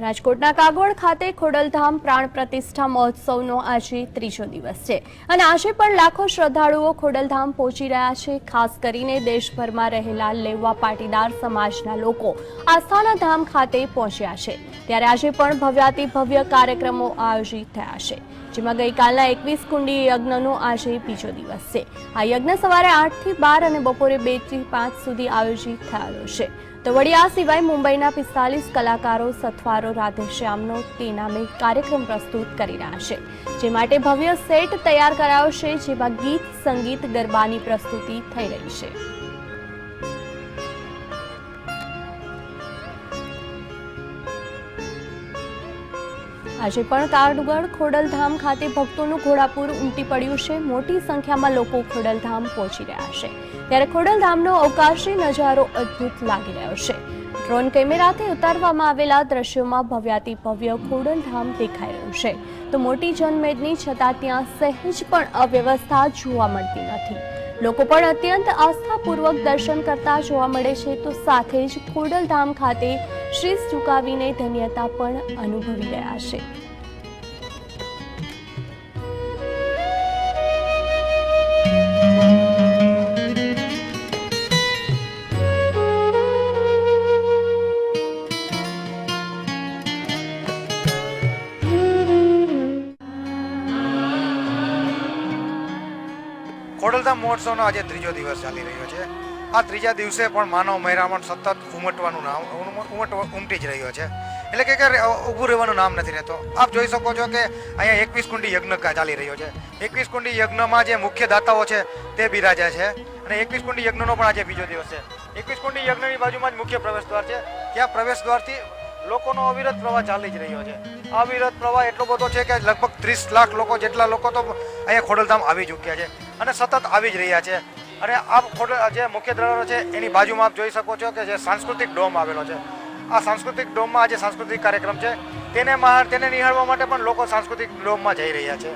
રાજકોટના કાગોળ ખાતે ખોડલધામ પ્રાણ પ્રતિષ્ઠા મહોત્સવનો આજે ત્રીજો દિવસ છે. અને આજે પણ લાખો શ્રદ્ધાળુઓ ખોડલધામ પહોંચી રહ્યા છે. ખાસ કરીને દેશભરમાં રહેલા લેવા પાટીદાર સમાજના લોકો આસ્થાના ધામ ખાતે પહોંચ્યા છે. ત્યારે આજે પણ ભવ્યાતિ ભવ્ય કાર્યક્રમો આયોજિત થયા છે. જેમાં ગઈકાલના એકવીસ કુંડી યજ્ઞનો આજે બીજો દિવસ છે. આ યજ્ઞ સવારે આઠથી બાર અને બપોરે બેથી પાંચ સુધી આયોજિત થયેલો છે. તો વળી આ સિવાય મુંબઈના પિસ્તાલીસ કલાકારો સથવારો રાધેશ્યામનો તે નામે કાર્યક્રમ પ્રસ્તુત કરી રહ્યા છે, જે માટે ભવ્ય સેટ તૈયાર કરાયો છે જેમાં ગીત, સંગીત, ગરબાની પ્રસ્તુતિ થઈ રહી છે. આજે પણ કારડુગળ ખોડલધામ ખાતે ભક્તોનું ઘોડાપુર ઉમટી પડ્યું છે. મોટી સંખ્યામાં લોકો ખોડલધામ પહોંચી રહ્યા છે. ત્યારે ખોડલધામનો અવકાશી નજારો અદ્ભુત લાગી રહ્યો છે. ડ્રોન કેમેરાથી ઉતારવામાં આવેલા દ્રશ્યોમાં ભવ્યાતિ ભવ્ય ખોડલધામ દેખાઈ રહ્યું છે. તો મોટી જનમેદની છતાં ત્યાં સહેજ પણ અવ્યવસ્થા જોવા મળતી નથી. લોકો પણ અત્યંત આસ્થાપૂર્વક દર્શન કરતા જોવા મળે છે તો સાથે જ ખોડલધામ ખાતે શ્રીસ ઝુકાવીને ધન્યતા પણ અનુભવી રહ્યા છે. ખોડલધામ મહોત્સવનો આજે ત્રીજો દિવસ ચાલી રહ્યો છે. આ ત્રીજા દિવસે પણ માનવ મહેરામણ સતત ઉમટવાનું નામ ઉમટ, ઉમટી જ રહ્યો છે. એટલે કે ઊભું રહેવાનું નામ નથી રહેતો. આપ જોઈ શકો છો કે અહીંયા એકવીસ કુંડી યજ્ઞ ચાલી રહ્યો છે. એકવીસ કુંડી યજ્ઞમાં જે મુખ્ય દાતાઓ છે તે બિરાજ્યા છે. અને એકવીસ કુંડી યજ્ઞનો પણ આજે બીજો દિવસ છે. એકવીસ કુંડી યજ્ઞની બાજુમાં જ મુખ્ય પ્રવેશ દ્વાર છે. ત્યાં પ્રવેશ દ્વારથી લોકોનો અવિરત પ્રવાહ ચાલી જ રહ્યો છે. આ અવિરત પ્રવાહ એટલો બધો છે કે લગભગ ત્રીસ લાખ લોકો જેટલા લોકો તો અહીંયા ખોડલધામ આવી ચૂક્યા છે અને સતત આવી જ રહ્યા છે. અને આ ખોડલ જે મુખ્ય દ્રવ્યો છે એની બાજુમાં આપ જોઈ શકો છો કે જે સાંસ્કૃતિક ડોમ આવેલો છે. આ સાંસ્કૃતિક ડોમમાં આજે સાંસ્કૃતિક કાર્યક્રમ છે. તેને તેને નિહાળવા માટે પણ લોકો સાંસ્કૃતિક ડોમમાં જઈ રહ્યા છે.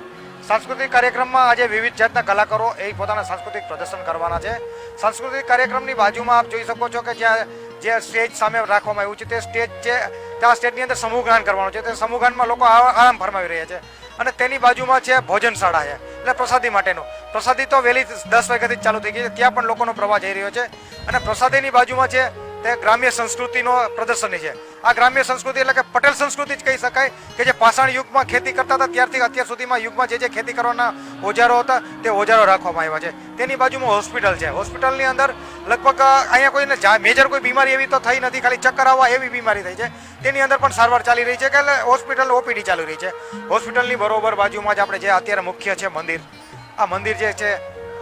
સાંસ્કૃતિક કાર્યક્રમમાં આજે વિવિધ જાતના કલાકારો એ પોતાના સાંસ્કૃતિક પ્રદર્શન કરવાના છે. સાંસ્કૃતિક કાર્યક્રમની બાજુમાં આપ જોઈ શકો છો કે જ્યાં જે સ્ટેજ સામે રાખવામાં આવ્યું છે, તે સ્ટેજ છે ત્યાં સ્ટેજની અંદર સમૂહગાન કરવાનું છે. તે સમૂહગાનમાં લોકો આરામ ફરમાવી રહ્યા છે. અને તેની બાજુમાં છે ભોજનશાળા છે, એટલે પ્રસાદી માટેનું. પ્રસાદી તો વહેલી દસ વાગ્યાથી ચાલુ થઈ ગઈ છે, ત્યાં પણ લોકોનો પ્રવાહ જઈ રહ્યો છે. અને પ્રસાદીની બાજુમાં છે તે ગ્રામ્ય સંસ્કૃતિનો પ્રદર્શન છે. આ ગ્રામ્ય સંસ્કૃતિ એટલે કે પટેલ સંસ્કૃતિ જ કહી શકાય કે જે પાષાણ યુગમાં ખેતી કરતા હતા, ત્યારથી અત્યાર સુધીમાં યુગમાં જે જે ખેતી કરવાના ઓજારો હતા, તે ઓજારો રાખવામાં આવ્યા છે. તેની બાજુમાં હોસ્પિટલ છે. હોસ્પિટલની અંદર લગભગ અહીંયા કોઈને મેજર કોઈ બીમારી એવી તો થઈ નથી, ખાલી ચક્કર આવવા એવી બીમારી થઈ છે. તેની અંદર પણ સારવાર ચાલી રહી છે કે એટલે હોસ્પિટલ, ઓપીડી ચાલી રહી છે. હોસ્પિટલની બરોબર બાજુમાં જ આપણે જે અત્યારે મુખ્ય છે મંદિર. આ મંદિર જે છે,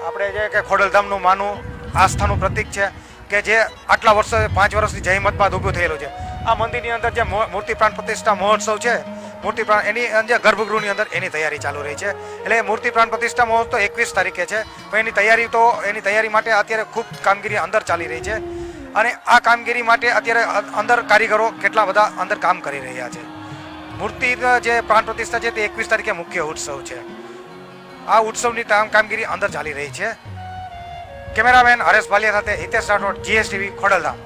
આપણે જે કે ખોડલધામનું માનું આસ્થાનું પ્રતીક છે. કે જે આટલા વર્ષો પાંચ વર્ષની જહેમત બાદ ઊભું થયેલું છે. આ મંદિરની અંદર જે મૂર્તિ પ્રાણ પ્રતિષ્ઠા મહોત્સવ છે, મૂર્તિ પ્રાણ, એની અંદર ગર્ભગૃહની અંદર એની તૈયારી ચાલુ રહી છે. એટલે મૂર્તિ પ્રાણ પ્રતિષ્ઠા મહોત્સવ એકવીસ તારીખે છે, પણ એની તૈયારી તો, એની તૈયારી માટે અત્યારે ખૂબ કામગીરી અંદર ચાલી રહી છે. અને આ કામગીરી માટે અત્યારે અંદર કારીગરો કેટલા બધા અંદર કામ કરી રહ્યા છે. મૂર્તિ જે પ્રાણ પ્રતિષ્ઠા છે તે એકવીસ તારીખે મુખ્ય ઉત્સવ છે. આ ઉત્સવની કામગીરી અંદર ચાલી રહી છે. કેમેરામેન હરેશ ભાલિયા સાથે હિતેશ રાઠોડ જીએસટીવી ખોડલધામ.